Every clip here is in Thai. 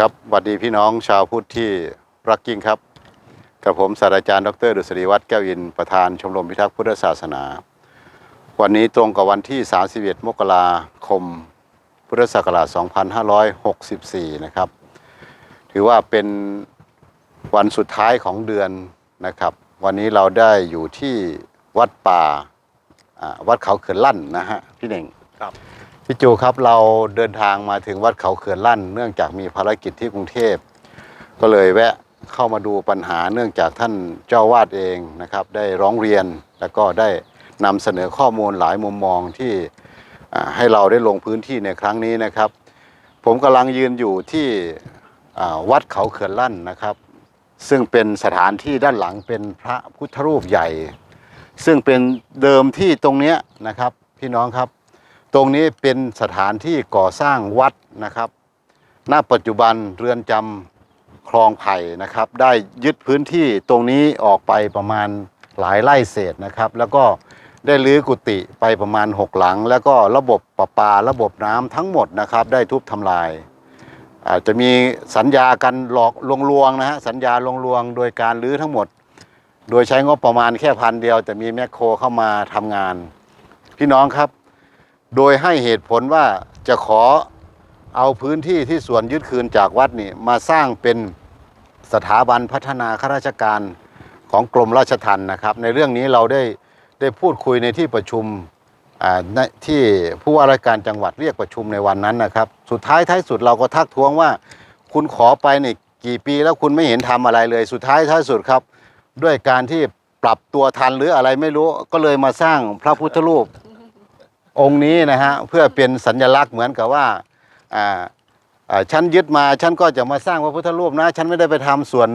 ครับสวัสดีพี่น้องชาวพุทธที่รักยิ่งครับ กับผมศาสตราจารย์ดรดุษฎีวัฒน์แก้วอินประธานชมรมพิทักษ์พุทธศาสนา วันนี้ตรงกับวันที่ 31 มกราคม พุทธศักราช 2564 นะครับ ถือว่าเป็นวันสุดท้ายของเดือนนะครับ วันนี้เราได้อยู่ที่วัดป่าอ่าวัดเขาเขื่อนลั่นนะฮะพี่เน่งครับ พี่จูครับเราเดินทางมาถึงวัดเขาเขื่อนลั่น เนื่องจากมีภารกิจที่กรุงเทพ ก็เลยแวะเข้ามาดูปัญหาเนื่องจากท่านเจ้าวาดเองนะครับ ได้ร้องเรียนแล้วก็ได้นำเสนอข้อมูลหลายมุมมองที่ให้เราได้ลงพื้นที่ในครั้งนี้นะครับ ผมกำลังยืนอยู่ที่วัดเขาเขื่อนลั่นนะครับ ซึ่งเป็นสถานที่ด้านหลังเป็นพระพุทธรูปใหญ่ ซึ่งเป็นเดิมที่ตรงเนี้ยนะครับพี่น้องครับ ตรงนี้เป็นสถานที่ก่อสร้างวัดนะครับ ณ ปัจจุบันเรือนจำคลองไผ่นะครับ ได้ยึดพื้นที่ตรงนี้ออกไปประมาณหลายไร่เศษนะครับ แล้วก็ได้รื้อกุฏิไปประมาณ 6 หลัง แล้วก็ระบบประปาระบบน้ำทั้งหมดนะครับ ได้ทุบทำลายอาจจะมีสัญญากันหลอกลวงลวงนะฮะสัญญาลวงลวงโดยการรื้อทั้งหมด โดยใช้งบประมาณแค่พันเดียว แต่มีแมคโครเข้ามาทำงาน พี่น้องครับ โดยให้เหตุผลว่าจะขอเอาพื้นที่ที่ส่วนยึดคืนจากวัดนี่มาสร้างเป็นสถาบันพัฒนาข้าราชการของกรมราชทัณฑ์นะครับ ในเรื่องนี้เราได้ได้พูดคุยในที่ประชุมที่ผู้ว่าราชการจังหวัดเรียกประชุมในวันนั้นนะครับ สุดท้ายท้ายสุดเราก็ทักท้วงว่า คุณขอไปนี่กี่ปีแล้วคุณไม่เห็นทำอะไรเลย สุดท้ายท้ายสุดครับ ด้วยการที่ปรับตัวทันหรืออะไรไม่รู้ก็เลยมาสร้างพระพุทธรูป องค์นี้นะฮะเพื่อเป็นสัญลักษณ์เหมือนกับว่าอ่าฉันยึดมาฉันก็จะมาสร้างพระพุทธรูปนะฉันไม่ได้ไปทำส่วน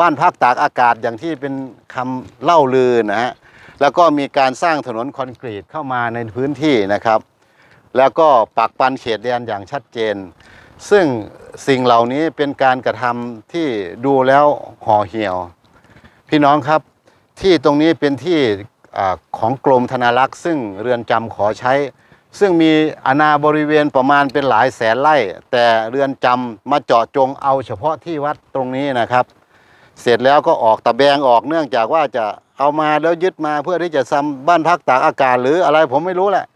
บ้านพักตากอากาศอย่างที่เป็นคำเล่าลือนะฮะแล้วก็มีการสร้างถนนคอนกรีตเข้ามาในพื้นที่นะครับ แล้วก็ปักปันเขตแดนอย่างชัดเจน ซึ่งสิ่งเหล่านี้เป็นการกระทำที่ดูแล้วห่อเหี่ยว พี่น้องครับที่ตรงนี้เป็นที่ ของกรมธนารักษ์ซึ่งเรือนจำขอใช้ ซึ่งมีอาณาบริเวณประมาณเป็นหลายแสนไร่ แต่เรือนจำมาเจาะจงเอาเฉพาะที่วัดตรงนี้นะครับ เสร็จแล้วก็ออกตะแบงออกเนื่องจากว่าจะเอามาแล้วยึดมาเพื่อที่จะซ้ำบ้านพักตากอากาศหรืออะไรผมไม่รู้แหละ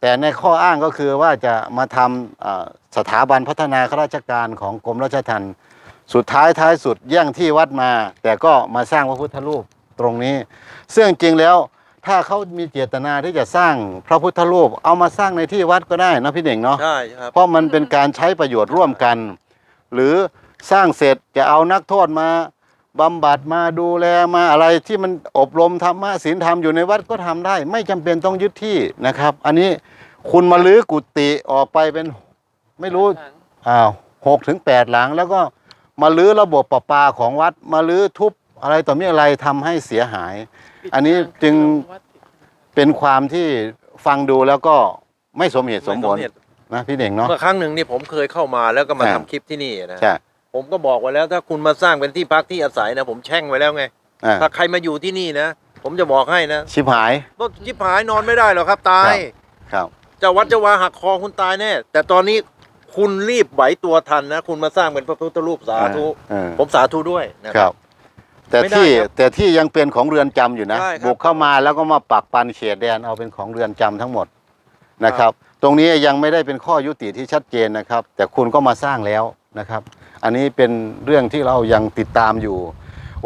แต่ในข้ออ้างก็คือว่าจะมาทำสถาบันพัฒนาข้าราชการของกรมราชทัณฑ์สุดท้ายท้ายสุดแย่งที่วัดมา แต่ก็มาสร้างพระพุทธรูปตรงนี้ ซึ่งจริงแล้ว ถ้าเขามีเจตนาที่จะสร้างพระพุทธรูปเอามาสร้างในที่วัดก็ได้นะพี่เด่งเนาะใช่ครับเพราะมันเป็นการใช้ประโยชน์ร่วมกัน หรือสร้างเสร็จจะเอานักโทษมาบำบัดมาดูแลมาอะไรที่มันอบรมธรรมะศีลธรรมอยู่ในวัดก็ทำได้ ไม่จำเป็นต้องยึดที่นะครับ อันนี้คุณมาลื้อกุฏิออกไปเป็นไม่รู้อ้าวหกถึงแปดหลัง แล้วก็มาลื้อระบบประปาของวัด มาลื้อทุบ อะไรต่อมีอะไรทำให้เสียหาย อันนี้จึงเป็นความที่ฟังดูแล้วก็ไม่สมเหตุสมผลไเหตุนะพี่เด่งเนาะเมื่อครั้งหนึ่งนี่ผมเคยเข้ามาแล้วก็มาใช่ทำคลิปที่นี่นะใช่ผมก็บอกไว้แล้วถ้าคุณมาสร้างเป็นที่พักที่อาศัยนะ ผมแช่งไว้แล้วไงอ่าถ้าใครมาอยู่ที่นี่นะ ผมจะบอกให้นะ ชิบหายรถยิบหายนอนไม่ได้หรอกครับตาย ครับเจะวัดเจะวาหักคอคุณตายแน่ แต่ตอนนี้คุณรีบไหวตัวทันนะ คุณมาสร้างเป็นพระพุทธรูปสาธุเออผมสาธุด้วยนะครับ แต่ไม่ได้ที่ครับแต่ที่ยังเป็นของเรือนจำอยู่นะ ใช่ครับบุกเข้ามาแล้วก็มาปักปันเขตแดนเอาเป็นของเรือนจำทั้งหมดนะครับตรงนี้ยังไม่ได้เป็นข้อยุติที่ชัดเจนนะครับ แต่คุณก็มาสร้างแล้วนะครับ อันนี้เป็นเรื่องที่เรายังติดตามอยู่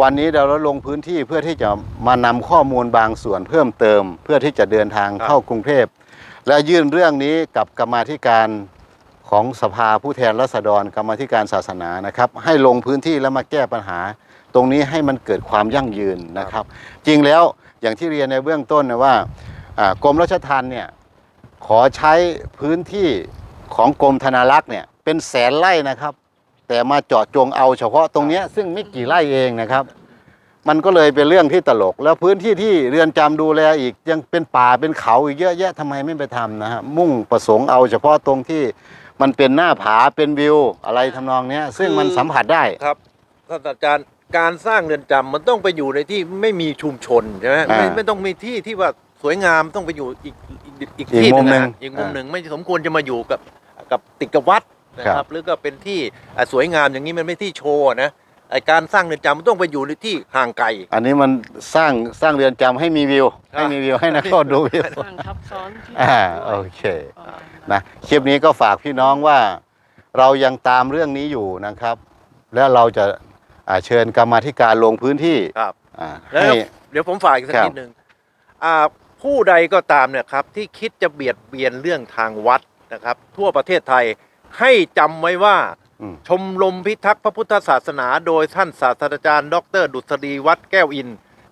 วันนี้เราลงพื้นที่เพื่อที่จะมานำข้อมูลบางส่วนเพิ่มเติม เพื่อที่จะเดินทางเข้ากรุงเทพ และยื่นเรื่องนี้กับกรรมาธิการของสภาผู้แทนราษฎรกรรมาธิการศาสนานะครับ ให้ลงพื้นที่แล้วมาแก้ปัญหา ตรงนี้ให้มันเกิดความยั่งยืนนะครับ จริงแล้วอย่างที่เรียนในเบื้องต้นนะว่าอ่ากรมราชทัณฑ์เนี่ยขอใช้พื้นที่ของกรมธนารักษ์เนี่ยเป็นแสนไร่นะครับ แต่มาเจาะจงเอาเฉพาะตรงเนี้ยซึ่งไม่กี่ไร่เองนะครับ มันก็เลยเป็นเรื่องที่ตลก แล้วพื้นที่ที่เรือนจำดูแลอีกยังเป็นป่าเป็นเขาอีกเยอะแยะทำไมไม่ไปทำนะฮะมุ่งประสงค์เอาเฉพาะตรงที่มันเป็นหน้าผาเป็นวิวอะไรทำนองเนี้ยซึ่งมันสัมผัสได้ครับท่านอาจารย์ การสร้างเรือนจำมันต้องไปอยู่ในที่ไม่มีชุมชนใช่ไหมอ่าไม่ไม่ต้องมีที่ที่ว่าสวยงามต้องไปอยู่อีกอีกอีกอีกที่มุมหหนึ่นึ่งงอะอีกมุมอ่าหนึ่งไม่สมควรจะมาอยู่กับกับติดกับวัดนะคครัรับบหรือก็เป็นที่อะสวยงามอย่างนี้มันไม่ที่โชว์นะไอการสร้างเรือนจำมันต้องไปอยู่ในที่ห่างไกล อันนี้มันสร้างสร้างเรือนจำให้มีวิว ให้มีวิวให้นักโทษดูวิวสร้างทับซ้อนที่อ่าด้วยโอเคประมาณนั้นนะคลิปนี้ก็ฝากพี่น้องว่า เรายังตามเรื่องนี้อยู่นะครับ และเราจะ อ่าเชิญกรรมาธิการลงพื้นที่ครับ อ่าแล้ว ให้ เดี๋ยวผมฝากอีกสักครับ นิดหนึ่งอ่าผู้ใดก็ตามเนี่ยครับที่คิดจะเบียดเบียนเรื่องทางวัดนะครับ ทั่วประเทศไทยให้จำไว้ว่า อืม ชมรมพิทักษ์พระพุทธศาสนา โดยท่านศาสตราจารย์ ดร ดุษฎีวัดแก้วอิน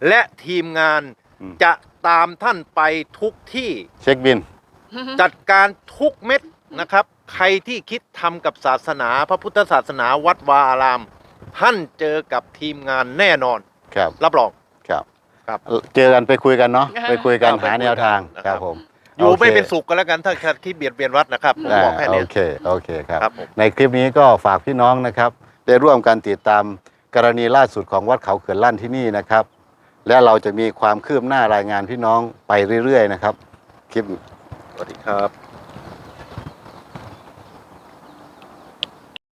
และทีมงานอืม จะตามท่านไปทุกที่ เช็คบิน จัดการทุกเม็ดนะครับ ใครที่คิดทำกับศาสนาพระพุทธศาสนาวัดวาอาราม ท่านเจอกับทีมงานแน่นอน ครับรับรอง ครับ ครับ เจอกันไปคุยกันเนาะไปคุยกันครับหาแนวทางไปคุยกันครับผมอยู่ไม่โคเป็นสุขกันแล้วกันถ้าคิดเบียดเบียนวัดนะครับผมอ่าบอกแค่โอเนี้ยเคโอเคครับครับผมในคลิปนี้ก็ฝากพี่น้องนะครับ ได้ร่วมกันติดตามกรณีล่าสุดของวัดเขาเขื่อนลั่นที่นี่นะครับ และเราจะมีความคืบหน้ารายงานพี่น้องไปเรื่อยๆนะครับ คลิปสวัสดีครับ